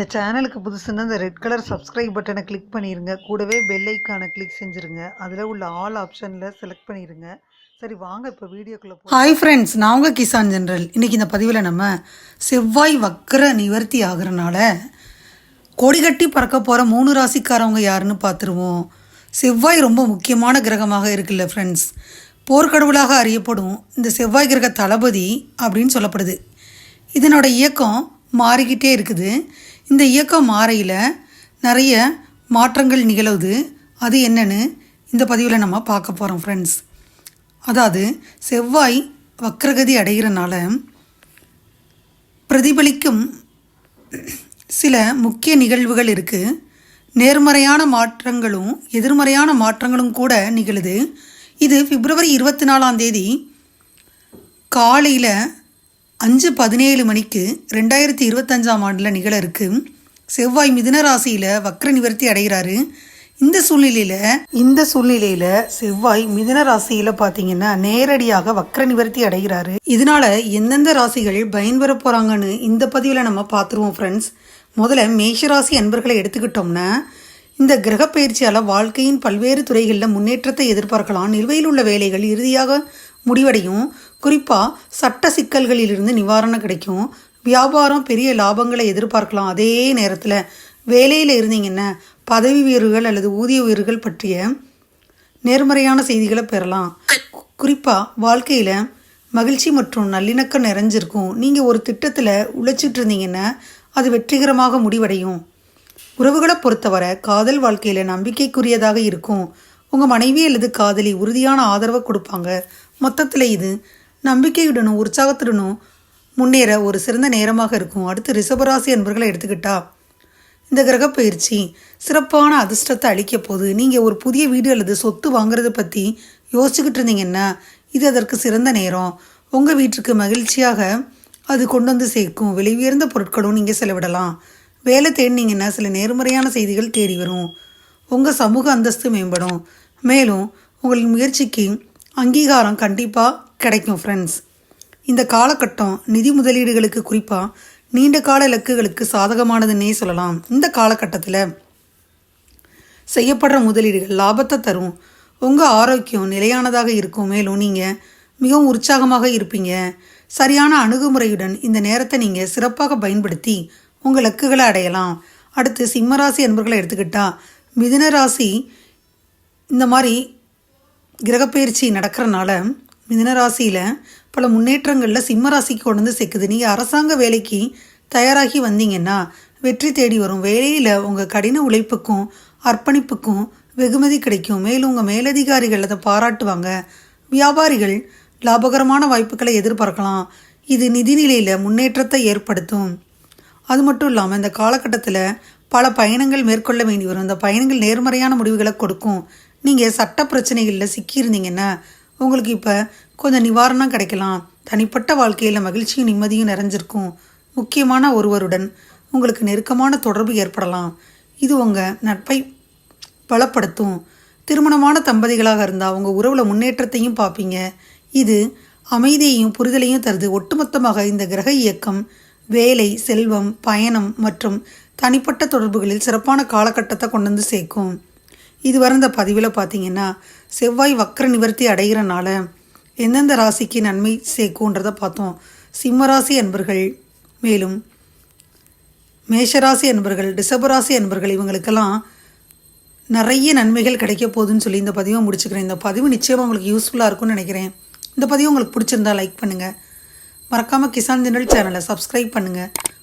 இந்த சேனலுக்கு புதுசுன்னா இந்த ரெட் கலர் சப்ஸ்கிரைப் பட்டனை கிளிக் பண்ணிடுங்க கூடவே பெல் ஐக்கானை கிளிக் செஞ்சுருங்க. அதில் உள்ள ஆல் ஆப்ஷனில் செலக்ட் பண்ணிடுங்க சரி வாங்க இப்போ வீடியோக்குள்ளே ஹாய் ஃப்ரெண்ட்ஸ் நான் உங்கள் கிசான் ஜென்ரல் இன்றைக்கி இந்த பதிவில் நம்ம செவ்வாய் வக்கர நிவர்த்தி ஆகிறனால கொடிகட்டி பறக்க போகிற மூணு ராசிக்காரவங்க யாருன்னு பார்த்துருவோம் செவ்வாய் ரொம்ப முக்கியமான கிரகமாக இருக்குல்ல ஃப்ரெண்ட்ஸ் போர்க்கடவுளாக அறியப்படும் இந்த செவ்வாய் கிரக தளபதி அப்படின்னு சொல்லப்படுது. இதனோட இயக்கம் மாறிக்கிட்டே இருக்குது. இந்த இயக்கம் மாறையில் நிறைய மாற்றங்கள் நிகழுது. அது என்னன்னு இந்த பதிவில் நம்ம பார்க்க போகிறோம் ஃப்ரெண்ட்ஸ் அதாவது செவ்வாய் வக்ரகதி அடைகிறனால பிரதிபலிக்கும் சில முக்கிய நிகழ்வுகள் இருக்குது நேர்மறையான மாற்றங்களும் எதிர்மறையான மாற்றங்களும் கூட நிகழுது. இது பிப்ரவரி இருபத்தி நாலாம் தேதி காலையில் அஞ்சு பதினேழு மணிக்கு ரெண்டாயிரத்தி இருபத்தஞ்சாம் ஆண்டில் நிகழ இருக்கு செவ்வாய் மிதுன ராசியில் வக்ர நிவர்த்தி அடைகிறாரு. இந்த சூழ்நிலையில் இந்த சூழ்நிலையில் செவ்வாய் மிதுன ராசியில் பார்த்தீங்கன்னா நேரடியாக வக்ர நிவர்த்தி அடைகிறாரு. இதனால எந்தெந்த ராசிகள் பயன்பெற போகிறாங்கன்னு இந்த பதிவில் நம்ம பார்த்துருவோம் ஃப்ரெண்ட்ஸ் முதல்ல மேஷராசி அன்பர்களை எடுத்துக்கிட்டோம்னா இந்த கிரக பயிற்சியால் வாழ்க்கையின் பல்வேறு துறைகளில் முன்னேற்றத்தை எதிர்பார்க்கலாம். நிலுவையில் உள்ள வேலைகள் இறுதியாக முடிவடையும். குறிப்பாக சட்ட சிக்கல்களிலிருந்து நிவாரணம் கிடைக்கும். வியாபாரம் பெரிய லாபங்களை எதிர்பார்க்கலாம். அதே நேரத்தில் வேலையில் இருந்தீங்கன்னா பதவி உயர்வுகள் அல்லது ஊதிய உயர்வுகள் பற்றிய நேர்மறையான செய்திகளை பெறலாம். குறிப்பாக வாழ்க்கையில் மகிழ்ச்சி மற்றும் நல்லிணக்கம் நிறைஞ்சிருக்கும். நீங்கள் ஒரு திட்டத்தில் உழைச்சிட்டு இருந்தீங்கன்னா அது வெற்றிகரமாக முடிவடையும். உறவுகளை பொறுத்தவரை காதல் வாழ்க்கையில் நம்பிக்கைக்குரியதாக இருக்கும். உங்கள் மனைவி அல்லது காதலி உறுதியான ஆதரவை கொடுப்பாங்க. மொத்தத்தில் இது நம்பிக்கையுடனும் உற்சாகத்துடனும் முன்னேற ஒரு சிறந்த நேரமாக இருக்கும். அடுத்து ரிஷபராசி என்பர்களை எடுத்துக்கிட்டா இந்த கிரக பயிற்சி சிறப்பான அதிர்ஷ்டத்தை அளிக்க போது நீங்கள் ஒரு புதிய வீடு அல்லது சொத்து வாங்குறதை பற்றி யோசிச்சுக்கிட்டு இருந்தீங்கன்னா இது அதற்கு சிறந்த நேரம். உங்கள் வீட்டுக்கு மகிழ்ச்சியாக அது கொண்டு வந்து சேர்க்கும். விலை உயர்ந்த பொருட்களும் நீங்கள் செலவிடலாம். வேலை தேடினீங்கன்னா சில நேர்மறையான செய்திகள் தேடி வரும். உங்கள் சமூக அந்தஸ்து மேம்படும். மேலும் உங்களின் முயற்சிக்கு அங்கீகாரம் கண்டிப்பாக கிடைக்கும் ஃப்ரெண்ட்ஸ் இந்த காலகட்டம் நிதி முதலீடுகளுக்கு குறிப்பாக நீண்ட கால இலக்குகளுக்கு சாதகமானதுன்னே சொல்லலாம். இந்த காலகட்டத்தில் செய்யப்படுற முதலீடுகள் லாபத்தை தரும். உங்கள் ஆரோக்கியம் நிலையானதாக இருக்கும். மேலும் நீங்கள் மிகவும் உற்சாகமாக இருப்பீங்க. சரியான அணுகுமுறையுடன் இந்த நேரத்தை நீங்கள் சிறப்பாக பயன்படுத்தி உங்கள் இலக்குகளை அடையலாம். அடுத்து சிம்மராசி அன்பர்களை எடுத்துக்கிட்டா மிதுன ராசி இந்த மாதிரி கிரகப்பெயர்ச்சி நடக்கிறனால மிதனராசியில் பல முன்னேற்றங்களில் சிம்ம ராசிக்கு கொண்டு வந்து சேர்க்குது. நீங்கள் அரசாங்க வேலைக்கு தயாராகி வந்தீங்கன்னா வெற்றி தேடி வரும். வேலையில் உங்கள் கடின உழைப்புக்கும் அர்ப்பணிப்புக்கும் வெகுமதி கிடைக்கும். மேலும் உங்கள் மேலதிகாரிகள் அதை பாராட்டுவாங்க. வியாபாரிகள் லாபகரமான வாய்ப்புகளை எதிர்பார்க்கலாம். இது நிதிநிலையில் முன்னேற்றத்தை ஏற்படுத்தும். அது மட்டும் இல்லாமல் இந்த காலகட்டத்தில் பல பயணங்கள் மேற்கொள்ள வேண்டி வரும். இந்த பயணங்கள் நேர்மறையான முடிவுகளை கொடுக்கும். நீங்கள் சட்ட பிரச்சனைகளில் சிக்கியிருந்தீங்கன்னா உங்களுக்கு இப்போ கொஞ்சம் நிவாரணம் கிடைக்கலாம். தனிப்பட்ட வாழ்க்கையில் மகிழ்ச்சியும் நிம்மதியும் நிறைஞ்சிருக்கும். முக்கியமான ஒருவருடன் உங்களுக்கு நெருக்கமான தொடர்பு ஏற்படலாம். இது உங்கள் நட்பை பலப்படுத்தும். திருமணமான தம்பதிகளாக இருந்தால் உங்கள் உறவில் முன்னேற்றத்தையும் பார்ப்பீங்க. இது அமைதியையும் புரிதலையும் தருது. ஒட்டுமொத்தமாக இந்த கிரக இயக்கம் வேலை செல்வம் பயணம் மற்றும் தனிப்பட்ட தொடர்புகளில் சிறப்பான காலகட்டத்தை கொண்டு வந்து சேர்க்கும். இதுவரை இந்த பதிவில் பார்த்தீங்கன்னா செவ்வாய் வக்கர நிவர்த்தி அடைகிறனால எந்தெந்த ராசிக்கு நன்மை சேர்க்குன்றதை பார்த்தோம். சிம்மராசி அன்பர்கள் மேலும் மேஷராசி அன்பர்கள் ரிஷபராசி அன்பர்கள் இவங்களுக்கெல்லாம் நிறைய நன்மைகள் கிடைக்க போகுதுன்னு சொல்லி இந்த பதிவை முடிச்சுக்கிறேன். இந்த பதிவு நிச்சயமாக உங்களுக்கு யூஸ்ஃபுல்லாக இருக்கும்னு நினைக்கிறேன். இந்த பதிவு உங்களுக்கு பிடிச்சிருந்தா லைக் பண்ணுங்கள் மறக்காமல் கிசான் தினல் சேனலை சப்ஸ்கிரைப் பண்ணுங்கள்